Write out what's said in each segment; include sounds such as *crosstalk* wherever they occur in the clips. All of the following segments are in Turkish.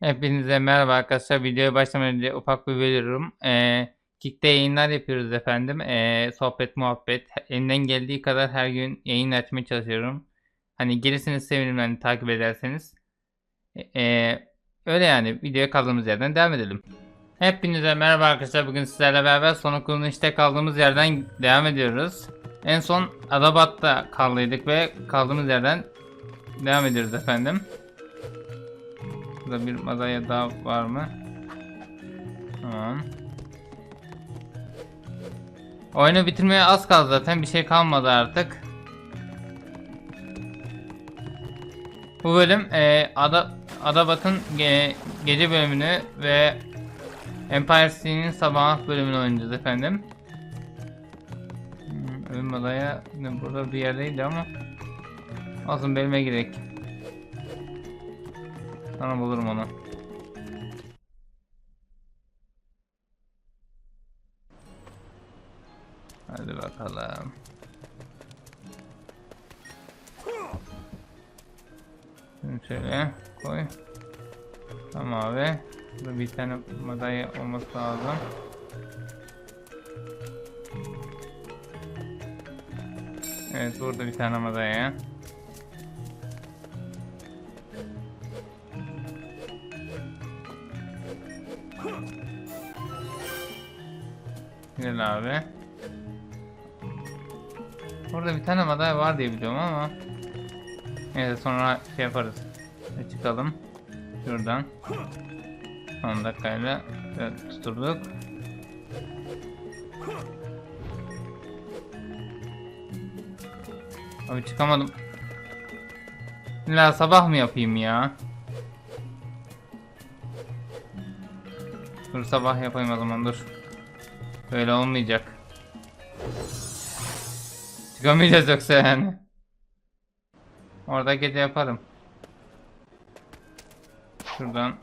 Hepinize merhaba arkadaşlar. Videoya başlamadan önce ufak bir veriyorum. Ee, Kick'te yayınlar yapıyoruz efendim. Ee, sohbet, muhabbet. Elimden geldiği kadar her gün yayın açmaya çalışıyorum. Hani gelirseniz sevinirim hani takip ederseniz. Ee, öyle yani. Videoya kaldığımız yerden devam edelim. Hepinize merhaba arkadaşlar. Bugün sizlerle beraber son okulun işte kaldığımız yerden devam ediyoruz. En son Adabat'ta kaldıydık ve kaldığımız yerden devam ediyoruz efendim. Burada bir madalya daha var mı? Tamam. Oyunu bitirmeye az kaldı zaten. Bir şey kalmadı artık. Bu bölüm e, Ada Adabat'ın ge- gece bölümünü ve Empire City'nin sabah bölümünü oynayacağız efendim. Hmm, Ölüm madalya yine burada bir yerdeydi ama olsun bölüme girek. Sonra bulurum onu. Hadi bakalım. Şunu şöyle koy. Tamam abi. Burada bir tane madalya olması lazım. Evet burada bir tane madalya. Güzel abi. Orada bir tane madalya var diye biliyorum ama. Neyse sonra şey yaparız. Çıkalım. Şuradan. 10 dakikayla evet, tuturduk. Abi çıkamadım. İlla sabah mı yapayım ya? Dur sabah yapayım o zaman dur. Böyle olmayacak. Çıkamayacağız yoksa yani. Orada gece yaparım. Şuradan.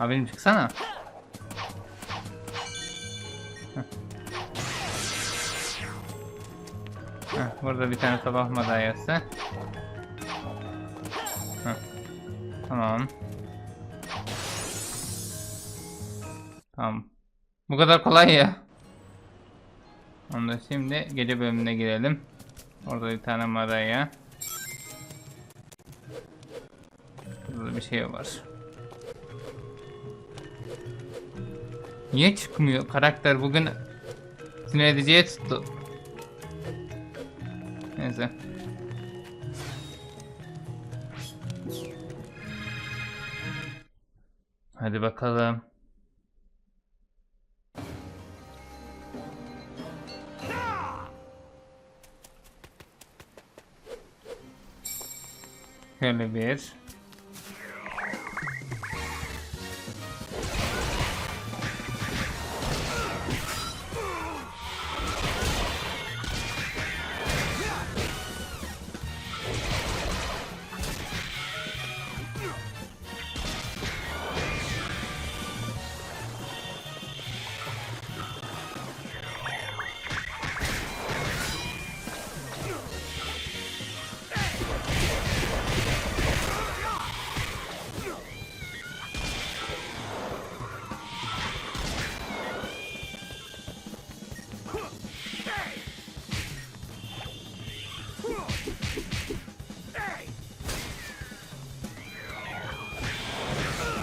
Abim çıksana. Heh, burada bir tane sabah madalyası. Heh. Tamam. Tamam. Bu kadar kolay ya. Onda şimdi gece bölümüne girelim. Orada bir tane madalya. Burada bir şey var. Niye çıkmıyor karakter bugün sinir ediciye tuttu. Neyse. Hadi bakalım. Şöyle bir.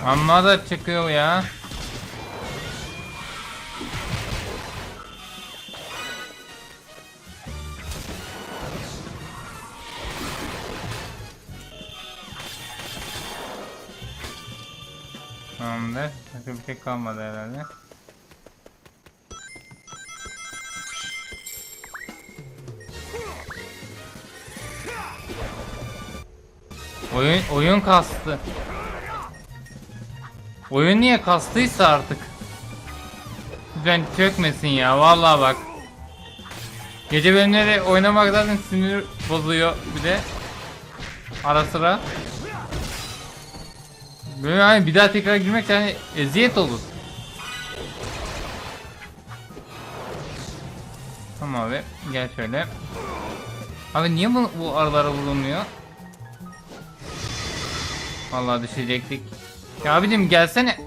Amma da çıkıyor ya. Tamamdır. Başka bir şey kalmadı herhalde. Oyun oyun kastı. Oyun niye kastıysa artık. Lütfen çökmesin ya vallahi bak. Gece bölümleri oynamak zaten sinir bozuyor bir de. Ara sıra. Böyle hani bir daha tekrar girmek yani eziyet olur. Tamam abi gel şöyle. Abi niye bu, bu aralara vurulmuyor? Vallahi düşecektik. Ya abicim gelsene.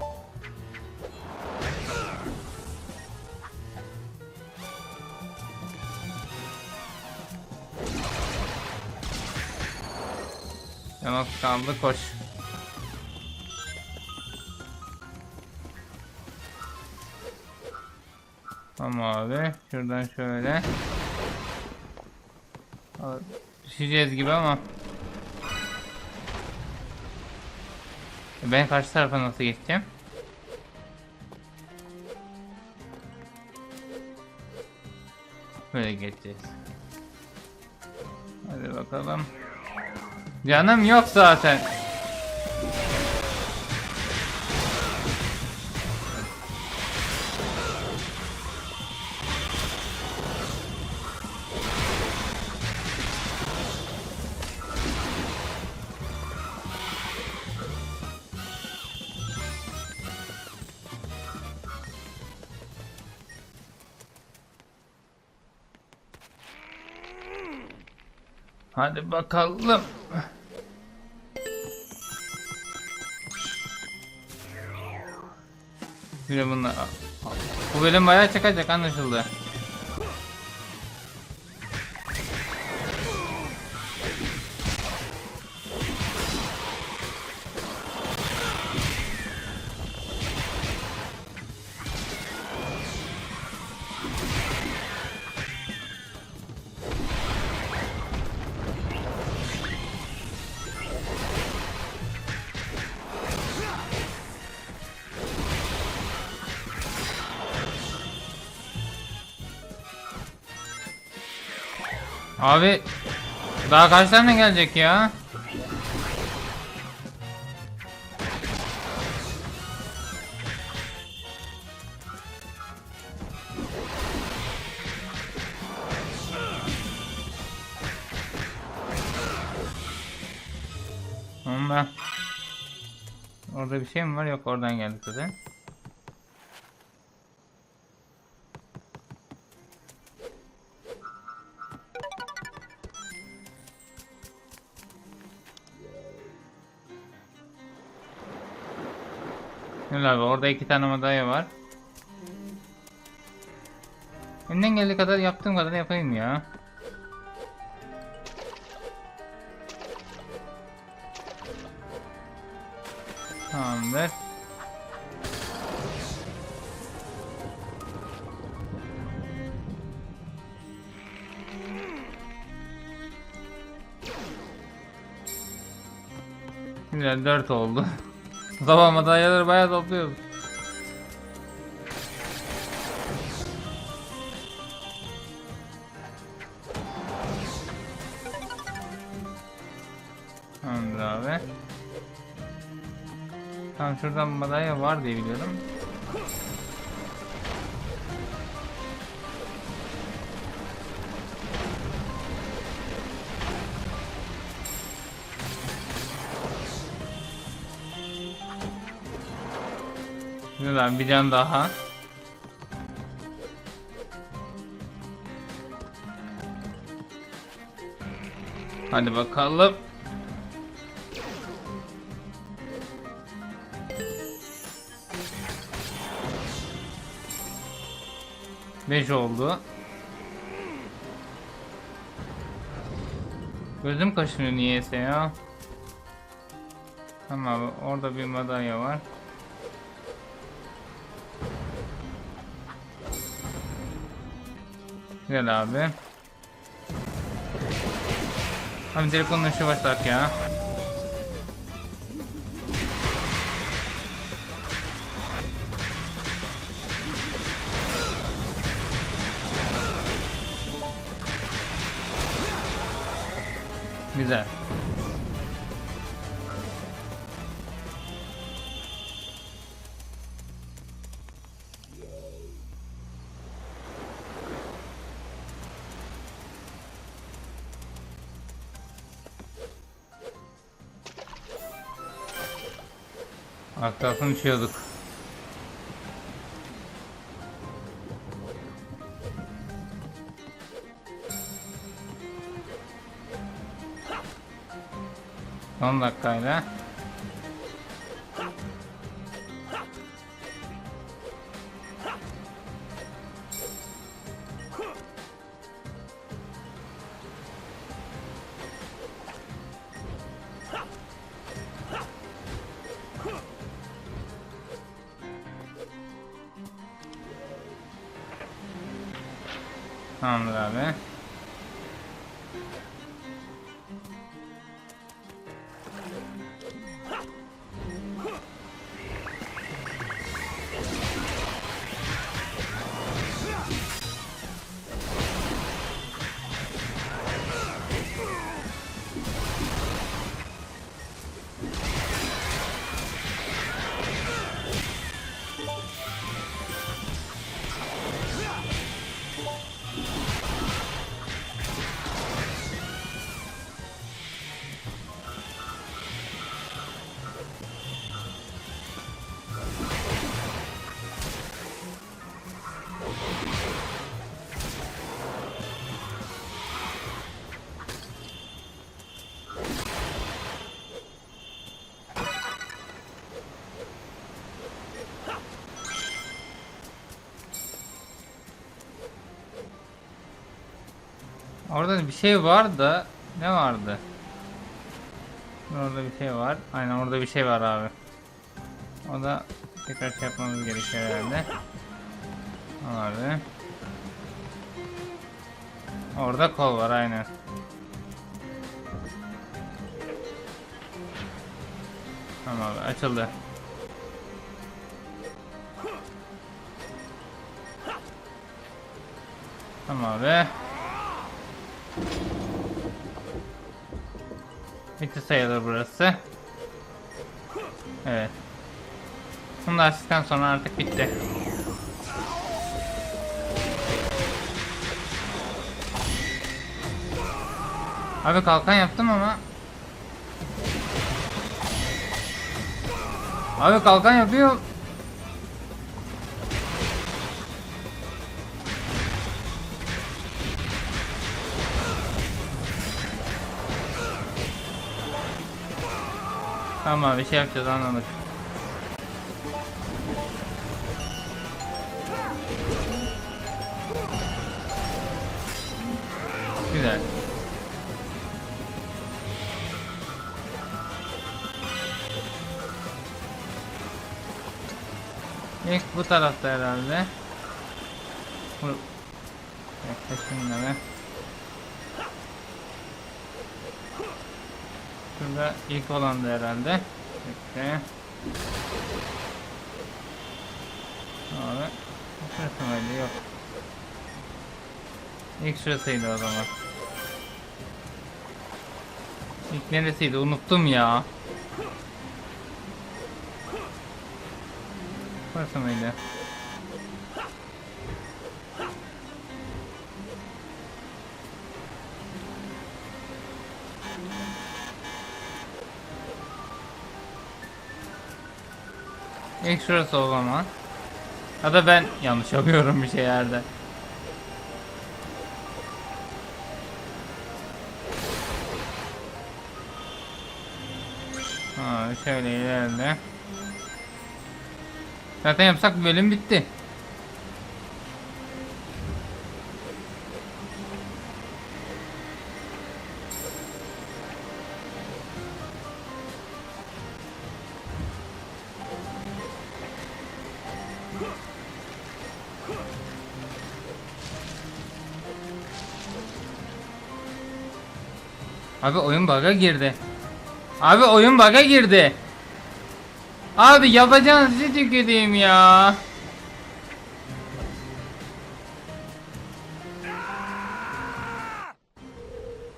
Yanak kaldı koş. Tamam abi. Şuradan şöyle. Düşeceğiz gibi ama. Ben karşı tarafa nasıl geçeceğim? Böyle geçeceğiz. Hadi bakalım. Canım yok zaten. Hadi bakalım. De bunlar. Bu bölüm bayağı çıkacak anlaşıldı. Abi daha kaç tane gelecek ya? Onda Orada bir şey mi var? Yok oradan geldik zaten. Gel abi orada iki tane madalya var. Elimden geldiği kadar yaptığım kadar yapayım ya. Tamamdır. Güzel 4 oldu. *laughs* Zaman madalyaları bayağı topluyoruz. Tamamdır abi. Tamam şuradan madalya var diye biliyorum. Güzel bir can daha. Hadi bakalım. Beş oldu. Gözüm kaşınıyor niyeyse ya. Tamam orada bir madalya var. Gel abi. Abi telefonla şu başlat ya. Güzel. Aktasını uçuyorduk. On dakikayla. Orada bir şey var da ne vardı? Orada bir şey var. Aynen orada bir şey var abi. O da tekrar şey yapmamız gerekiyor herhalde. Abi. Orada kol var aynen. Tamam abi açıldı. Tamam abi. Bitti sayılır burası. Evet. Da açtıktan sonra artık bitti. Abi kalkan yaptım ama Abi kalkan yapıyor. Tamam abi şey yapacağız anladık. Güzel. İlk bu tarafta herhalde. Bu... Bekle şunları. Şurada ilk olan da herhalde. Bekle. Abi. Şurası mıydı? Yok. İlk şurasıydı o zaman. İlk neresiydi? Unuttum ya. Burası mıydı? İlk şurası o zaman. Ya da ben yanlış yapıyorum bir şeylerde. Ha, şöyle ilerle. Zaten yapsak bölüm bitti. Abi oyun bug'a girdi. Abi oyun bug'a girdi. Abi yapacağınız şey tüküreyim ya.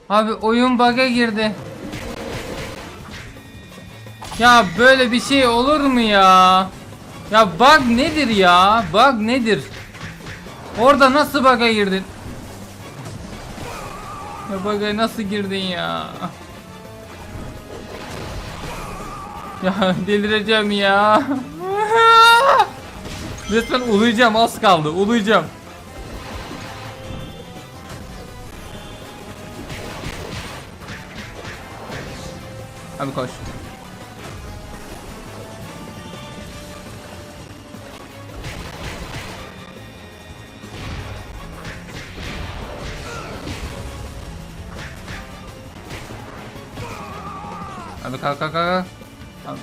Abi oyun bug'a girdi. Ya böyle bir şey olur mu ya? Ya bug nedir ya? Bug nedir? Orada nasıl bug'a girdin? Ya bug'a nasıl girdin ya? Ya delireceğim ya. Resmen uluyacağım az kaldı uluyacağım. Abi koş. Abi kalk kalk kalk. Abi.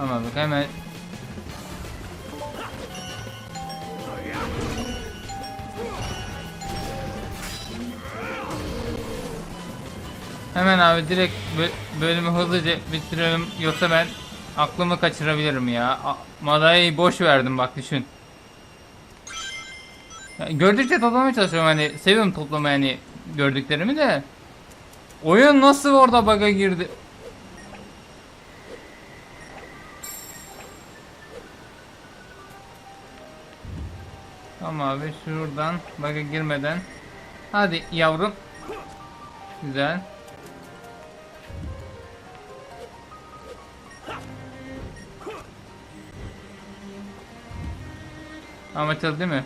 Ama bak hemen Hemen abi direkt bö- bölümü hızlıca bitirelim yoksa ben aklımı kaçırabilirim ya. Madalyayı boş verdim bak düşün. Gördükçe toplamaya çalışıyorum hani seviyorum toplamayı hani gördüklerimi de. Oyun nasıl orada bug'a girdi? Tamam abi şuradan bug'a girmeden. Hadi yavrum. Güzel. Tamam açıldı değil mi?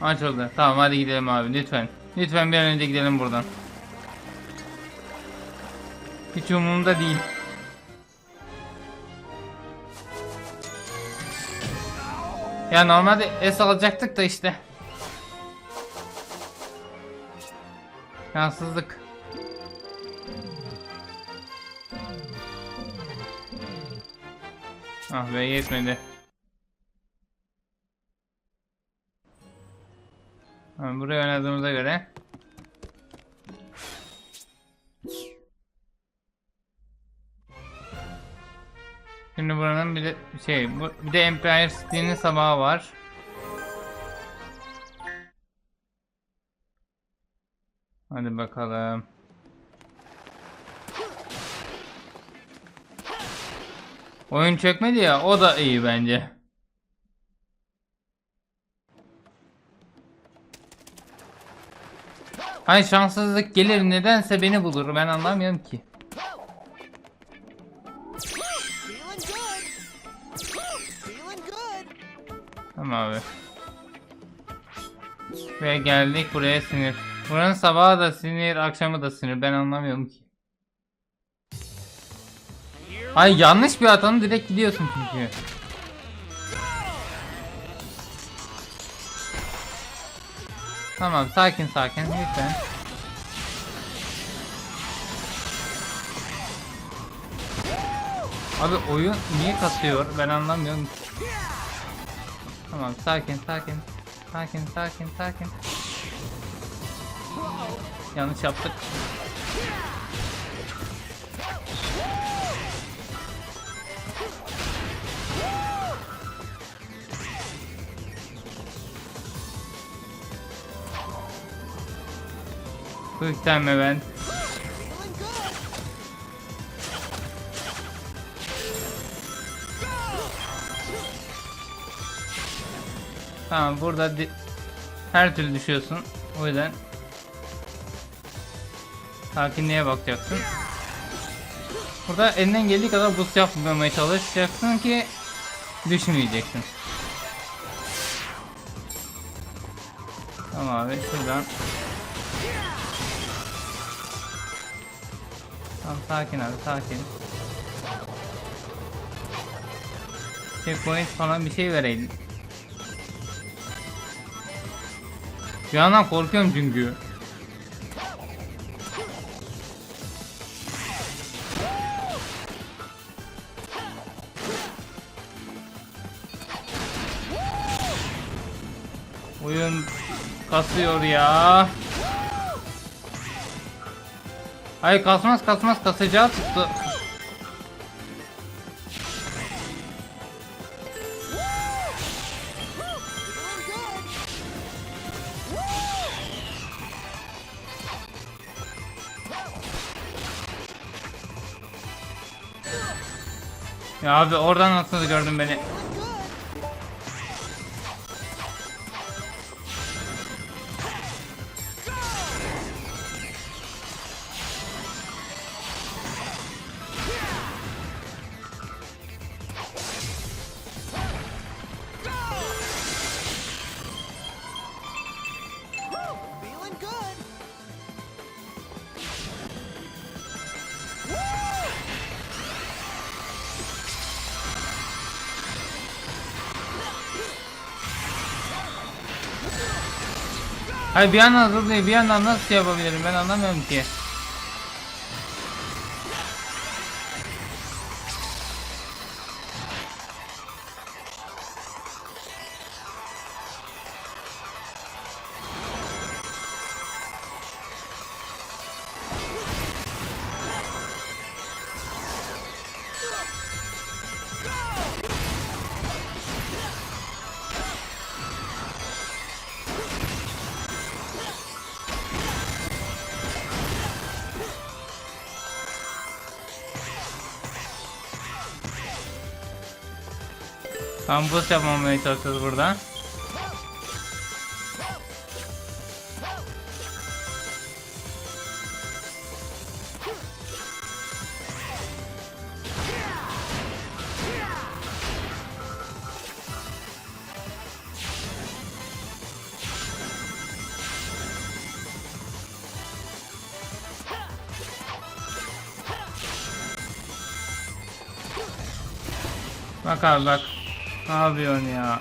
Açıldı. Tamam hadi gidelim abi lütfen. Lütfen bir an önce gidelim buradan. Hiç umurumda değil. Ya normalde es alacaktık da işte. Şanssızlık. Ah be yetmedi. Tamam, buraya oynadığımıza göre. Şimdi buranın bir de şey, bir de Empire City'nin sabahı var. Hadi bakalım. Oyun çökmedi ya, o da iyi bence. Hay şanssızlık gelir nedense beni bulur ben anlamıyorum ki. Tamam abi. Ve geldik buraya sinir. Buranın sabahı da sinir, akşamı da sinir. Ben anlamıyorum ki. Ay yanlış bir atanı direkt gidiyorsun çünkü. Tamam sakin sakin lütfen. Abi oyun niye kasıyor ben anlamıyorum. Tamam sakin sakin. Sakin sakin sakin. Yanlış yaptık. Good. Tamam burada her türlü düşüyorsun. O yüzden sakinliğe bakacaksın. Burada elinden geldiği kadar boost yapmamaya çalışacaksın ki düşmeyeceksin. Tamam abi şuradan. Tamam sakin abi sakin. Checkpoint falan bir şey vereydin. Bir yandan korkuyorum çünkü. Oyun kasıyor ya. Hayır kasmaz kasmaz kasacağı tuttu. Ya abi oradan nasıl gördün beni? Hayır bir yandan hızlı bir yandan nasıl şey yapabilirim ben anlamıyorum ki. Tam boost yapmamaya çalışıyoruz burada. Bak bak. Ne yapıyorsun ya?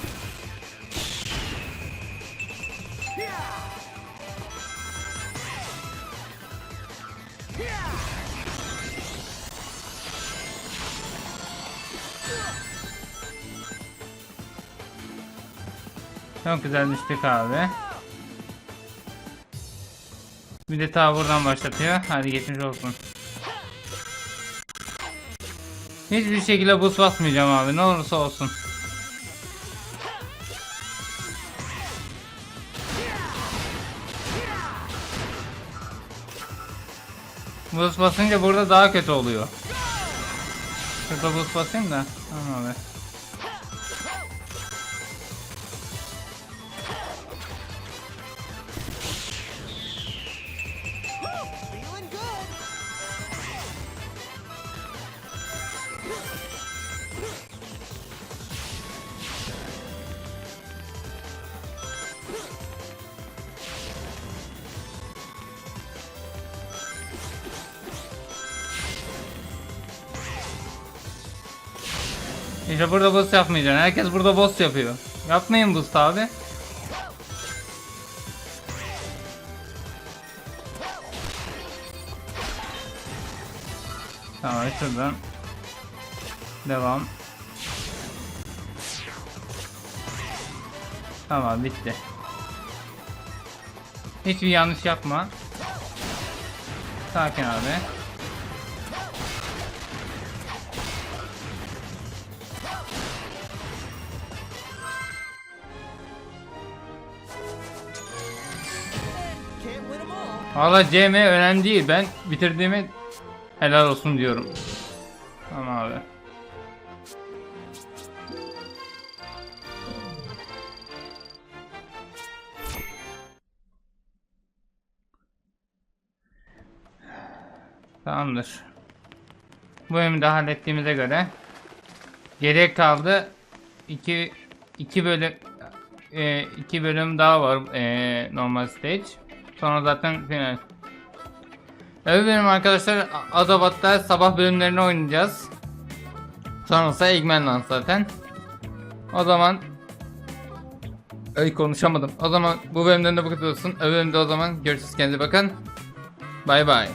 Çok güzel düştük abi. Bir de ta buradan başlatıyor. Hadi geçmiş olsun. Hiçbir şekilde boost basmayacağım abi. Ne olursa olsun. Boost basınca burada daha kötü oluyor. Şurada boost basayım da. Tamam abi. Burada boost yapmayacaksın. Herkes burada boss yapıyor. Yapmayın boost abi. Tamam şuradan. Devam. Tamam bitti. Hiçbir yanlış yapma. Sakin abi. Valla CM önemli değil. Ben bitirdiğimi helal olsun diyorum. Tamam abi. Tamamdır. Bu bölümü de hallettiğimize göre geriye kaldı 2 2 bölüm e, iki bölüm daha var e, normal stage. Sonra zaten final. Evet benim arkadaşlar Azabat'ta sabah bölümlerini oynayacağız. Sonrası Eggmanland zaten. O zaman Ay konuşamadım. O zaman bu bölümden de bu kadar olsun. Öbür bölümde o zaman görüşürüz kendinize bakın. Bay bay.